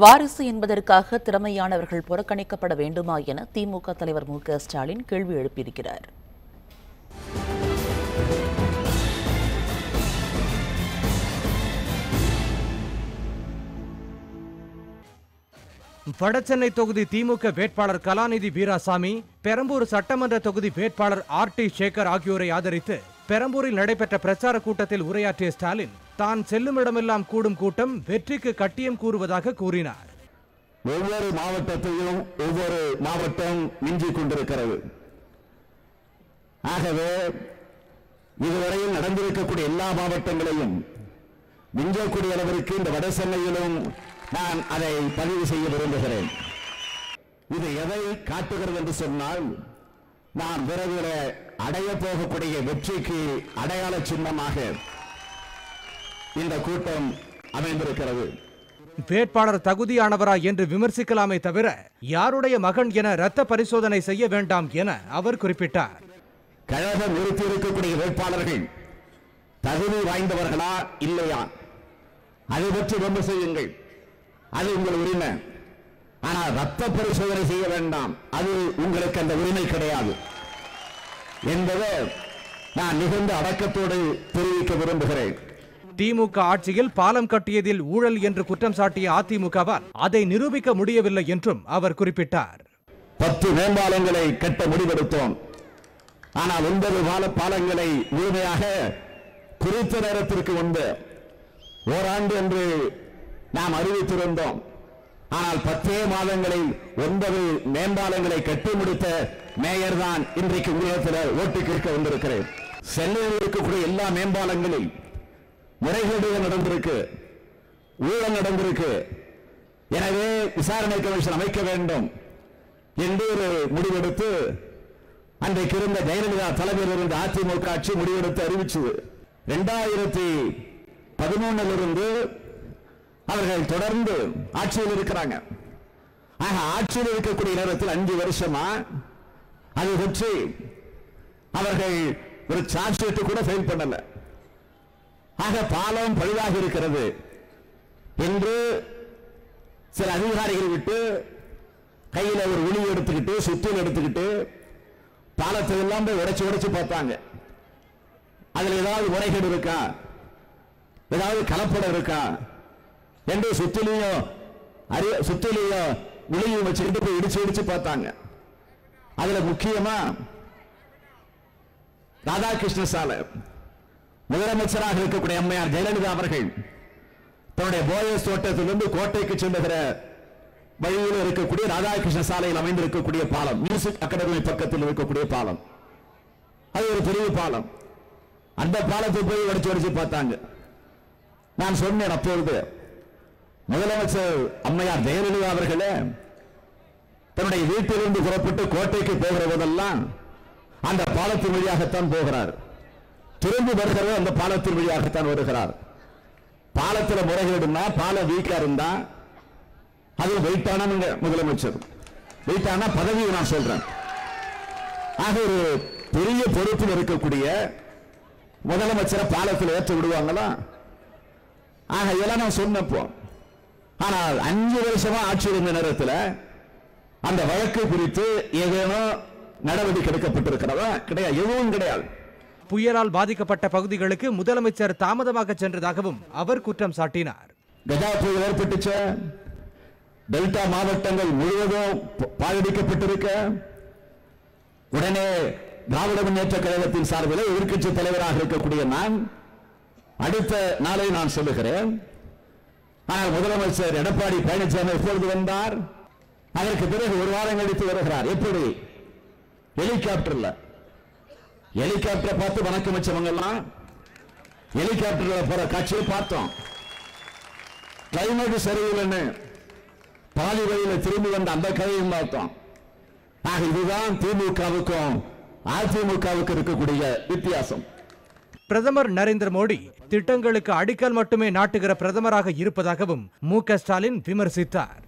வாரிசு என்பதற்காக திறமையானவர்கள் புறக்கணிக்கப்பட வேண்டுமா என திமுக தலைவர் மு க ஸ்டாலின் கேள்வி எழுப்பியிருக்கிறார். வடசென்னை தொகுதி திமுக வேட்பாளர் கலாநிதி வீராசாமி பெரம்பூர் சட்டமன்ற தொகுதி வேட்பாளர் ஆர் டி சேகர் ஆகியோரை ஆதரித்து பெரம்பூரில் நடைபெற்ற பிரச்சார கூட்டத்தில் உரையாற்றிய ஸ்டாலின் தான் செல்லும் இடமெல்லாம் கூடும் கூட்டம் வெற்றிக்கு கட்டியம் கூறுவதாக கூறினார். ஒவ்வொரு மாவட்டத்தையும் ஒவ்வொரு மாவட்டம் மிஞ்சிக் கொண்டிருக்கிறது. ஆகவே இதுவரையில் நடந்திருக்கக்கூடிய எல்லா மாவட்டங்களையும் மிஞ்சக்கூடிய அளவிற்கு இந்த வட சென்னையிலும் நான் அதை பதிவு செய்ய விரும்புகிறேன். இது எதை காட்டுகிறது என்று சொன்னால் நான் விரைவில் அடைய போகக்கூடிய வெற்றிக்கு அடையாள சின்னமாக இந்த கூட்டம் அமைந்திருக்கிறது. வேட்பாளர் தகுதியானவரா என்று விமர்சிக்கலாமே தவிர யாருடைய மகன் என இரத்த பரிசோதனை செய்ய வேண்டாம் என அவர் குறிப்பிட்டார். கழகம் நிறுத்தி இருக்கக்கூடிய வேட்பாளர்கள் தகுதி வாய்ந்தவர்களா இல்லையா? அதை பற்றி ரொம்ப செய்யுங்கள். அது உங்கள் உரிமை. ஆனால் ரத்த பரிசோதனை செய்ய வேண்டாம். அது உங்களுக்கு அந்த உரிமை கிடையாது. என்பதை நான் மிகுந்த அடக்கத்தோடு தெரிவிக்க விரும்புகிறேன். திமுக ஆட்சியில் பாலம் கட்டியதில் ஊழல் என்று குற்றம் சாட்டிய அதிமுகவால் அதை நிரூபிக்க முடியவில்லை என்றும் அவர் குறிப்பிட்டார். பத்து மேம்பாலங்களை கட்ட முடிவெடுத்தோம். ஆனால் ஒன்பது பால பாலங்களை முழுமையாக குறித்த நேரத்திற்கு முன்பு ஓராண்டு என்று நாம் அறிவித்திருந்தோம். ஆனால் பத்தே மாதங்களில் ஒன்பது மேம்பாலங்களை கட்டி முடித்த மேயர் தான் இன்றைக்கு உலகத்தில் ஓட்டு கேட்க வந்திருக்கிறேன். சென்னையில் இருக்கக்கூடிய எல்லா மேம்பாலங்களில் முறைகேடுகள் நடந்திருக்கு ஊழல் நடந்திருக்கு. எனவே விசாரணை கமிஷன் அமைக்க வேண்டும் என்று ஒரு முடிவெடுத்து அன்றைக்கு இருந்த ஜெயலலிதா தலைமையில் இருந்த அதிமுக ஆட்சி முடிவெடுத்து அறிவிச்சது இரண்டாயிரத்தி பதினொன்னுல இருந்து அவர்கள் தொடர்ந்து ஆட்சியில் இருக்கிறாங்க. ஆக ஆட்சியில் இருக்கக்கூடிய நேரத்தில் அஞ்சு வருஷமா அது பற்றி அவர்கள் ஒரு சார்ஜ் கூட ஃபெயில் பண்ணலை. ஆக பாலம் பழுதாக இருக்கிறது. என்று சில அதிகாரிகள் விட்டு கையில் ஒரு உளி எடுத்துக்கிட்டு சுத்தில் எடுத்துக்கிட்டு பாலத்தை எல்லாம் போய் உடைச்சு உடைச்சு பார்த்தாங்க. அதில் ஏதாவது முறைகேடு இருக்கா? ஏதாவது கலப்படம் இருக்கா? என்று சுத்திலையும் அறி சுத்திலையும் உளியும் வச்சுக்கிட்டு போய் இடிச்சு இடிச்சு பார்த்தாங்க. அதில் முக்கியமாக ராதாகிருஷ்ண சாலை. முதலமைச்சராக இருக்கக்கூடிய அம்மையார் ஜெயலலிதா அவர்கள் தன்னுடைய போயஸ் தோட்டத்திலிருந்து கோட்டைக்கு செல்லுகிற வழியில் இருக்கக்கூடிய ராதாகிருஷ்ண சாலையில் அமைந்திருக்கக்கூடிய பாலம் மியூசிக் அகாடமி பக்கத்தில் இருக்கக்கூடிய பாலம். அது ஒரு பெரிய பாலம். அந்த பாலத்தை போய் உடைச்சு உடைச்சு பார்த்தாங்க. நான் சொன்னேன் அப்பொழுது முதலமைச்சர் அம்மையார் ஜெயலலிதா அவர்களே தன்னுடைய வீட்டிலிருந்து புறப்பட்டு கோட்டைக்கு போகிற போதெல்லாம் அந்த பாலத்தின் வழியாகத்தான் போகிறார். திரும்பி வருகிறது அந்த பாலத்தின் வழியாகத்தான் வருகிறார். பாலத்தில் முறைகேடுனா பாலம் வீக்கா இருந்தா அது வெயிட்டான முதலமைச்சர்? வெயிட்டான பதவியை நான் சொல்றேன். ஆக ஒரு பெரிய பொறுப்பில் இருக்கக்கூடிய முதலமைச்சரை பாலத்தில் ஏற்ற விடுவாங்களா? ஆக இதெல்லாம் நான் சொன்னப்போ ஆனால் அஞ்சு வருஷமா ஆட்சி இருந்த நேரத்தில் அந்த வழக்கு குறித்து ஏதேனும் நடவடிக்கை எடுக்கப்பட்டிருக்கிறதா? கிடையாது. எதுவும் கிடையாது. புயலால் பாதிக்கப்பட்ட பகுதிகளுக்கு முதலமைச்சர் தாமதமாக சென்றதாகவும் அவர் குற்றம் சாட்டினார். கஜா புயல் ஏற்பட்டுச்ச. டெல்டா மாவட்டங்கள் முழுவதும் பாதிக்கப்பட்டிருக்க. உடனே திராவிட முன்னேற்ற கழகத்தின் சார்பில் எதிர்கட்சி தலைவராக இருக்கக்கூடிய நான் அடுத்த நாளை நான் சொல்லுகிறேன். ஆனால் முதலமைச்சர் எடப்பாடி பழனிசாமி எப்பொழுது வந்தார்? அதற்கு பிறகு ஒரு வாரம் கழித்து வருகிறார். எப்படி? ஹெலிகாப்டர்ல. ஹெலிகாப்டரை பார்த்து வணக்கம் வச்சவங்க எல்லாம் ஹெலிகாப்டர்ல போற காட்சியை பார்த்தோம். கிளைமேட் சரியில்லைன்னு பாதி வழியில திரும்பி வந்த அந்த கதையும் பார்த்தோம். ஆக இதுதான் திமுகவுக்கும் அதிமுகவுக்கு இருக்கக்கூடிய வித்தியாசம். பிரதமர் நரேந்திர மோடி திட்டங்களுக்கு அடிக்கல் மட்டுமே நாட்டுகிற பிரதமராக இருப்பதாகவும் மு க ஸ்டாலின் விமர்சித்தார்.